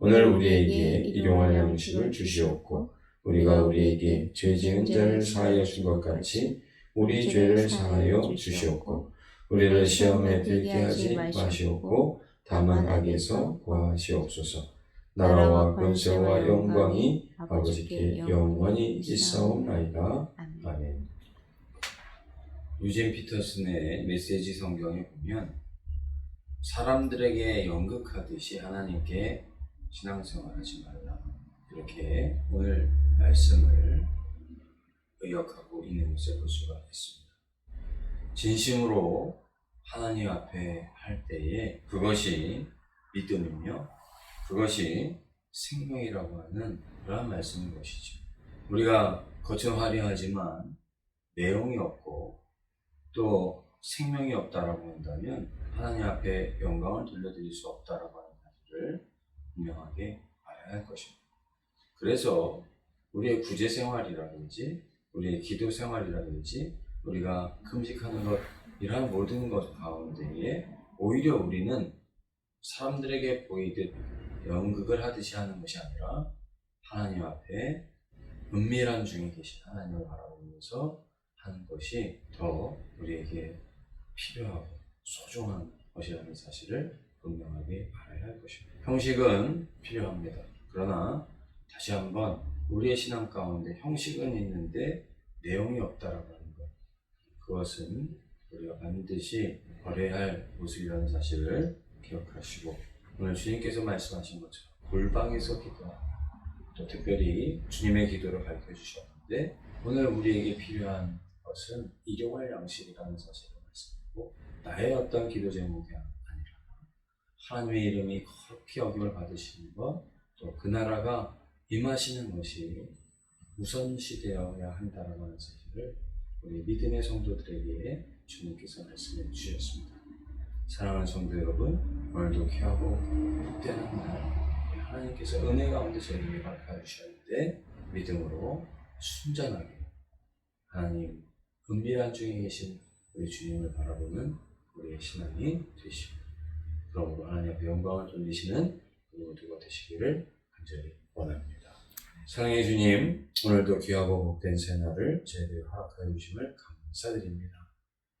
오늘 우리에게 일용할 양식을 주시옵고 우리가 우리에게 죄 지은 자를 사하여 준 것 같이 우리 죄를 사하여 주시옵고 우리를 시험에 들게 하지 마시옵고 다만 악에서 구하시옵소서. 나라와 권세와 영광이 아버지께 영원히 있사옵나이다. 아멘. 유진 피터슨의 메시지 성경에 보면 사람들에게 연극하듯이 하나님께 신앙생활 하지 말라 이렇게 오늘 말씀을 의역하고 있는 것을 볼 수가 있습니다. 진심으로 하나님 앞에 할 때에 그것이 믿음이며 그것이 생명이라고 하는 그러한 말씀인 것이죠. 우리가 겉은 화려하지만 내용이 없고 또 생명이 없다라고 한다면 하나님 앞에 영광을 돌려드릴 수 없다라고 하는 사실을 분명하게 알아야 할 것입니다. 그래서 우리의 구제 생활이라든지 우리의 기도 생활이라든지 우리가 금식하는 것 이러한 모든 것 가운데에 오히려 우리는 사람들에게 보이듯 연극을 하듯이 하는 것이 아니라 하나님 앞에 은밀한 중에 계신 하나님을 바라보면서 하는 것이 더 우리에게 필요하고 소중한 것이라는 사실을 분명하게 알아야 할 것입니다. 형식은 필요합니다. 그러나 다시 한번 우리의 신앙 가운데 형식은 있는데 내용이 없다라고 하는 것 그것은 우리가 반드시 버려야 할 모습이라는 사실을 기억하시고 오늘 주님께서 말씀하신 것처럼 골방에서 기도하라 또 특별히 주님의 기도를 가르쳐 주셨는데 오늘 우리에게 필요한 것은 일용할 양식이라는 사실을 말씀하고 나의 어떤 기도 제목이 아니라 하나님의 이름이 거룩히 여김을 받으시는 것, 또 그 나라가 임하시는 것이 우선시되어야 한다라고 하는 사실을 우리 믿음의 성도들에게 주님께서 말씀해 주셨습니다. 사랑하는 성도 여러분, 오늘도 귀하고 복되는 날 하나님께서 은혜 가운데 저희에게 밝혀 주셨는데 믿음으로 순전하게 하나님 은밀한 중에 계신 우리 주님을 바라보는 우리의 신앙이 되시고 그러므로 하나님 앞에 영광을 돌리시는 모두가 되시기를 간절히 원합니다. 사랑의 주님, 오늘도 귀하고 복된 새날을 저희들 허락하여 주심을 감사드립니다.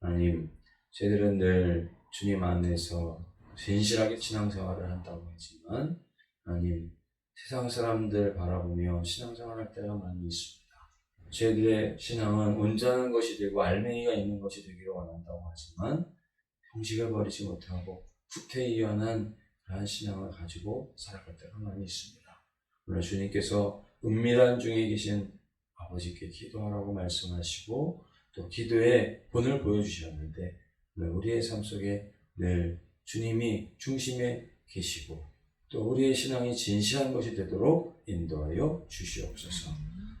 하나님, 저희들은 늘 주님 안에서 진실하게 신앙생활을 한다고 하지만 하나님, 세상 사람들 바라보며 신앙생활할 때가 많이 있습니다. 저희들의 신앙은 온전한 것이 되고 알맹이가 있는 것이 되기를 원한다고 하지만 형식을 버리지 못하고 후퇴이연한 그러한 신앙을 가지고 살아갈 때가 많이 있습니다. 오늘 주님께서 은밀한 중에 계신 아버지께 기도하라고 말씀하시고 또 기도의 본을 보여주셨는데 우리의 삶 속에 늘 주님이 중심에 계시고 또 우리의 신앙이 진실한 것이 되도록 인도하여 주시옵소서.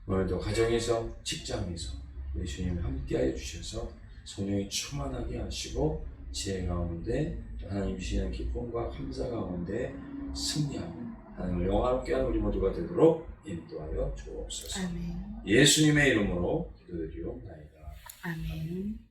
오늘도 가정에서 직장에서 우리 주님 함께하여 주셔서 성령이 충만하게 하시고 지혜 가운데 또 하나님 주시는 기쁨과 감사 가운데 승리하며 하나님을 영화롭게 하는 우리 모두가 되도록 인도하여 주옵소서. 아멘. 예수님의 이름으로 기도드리옵나이다. 아멘.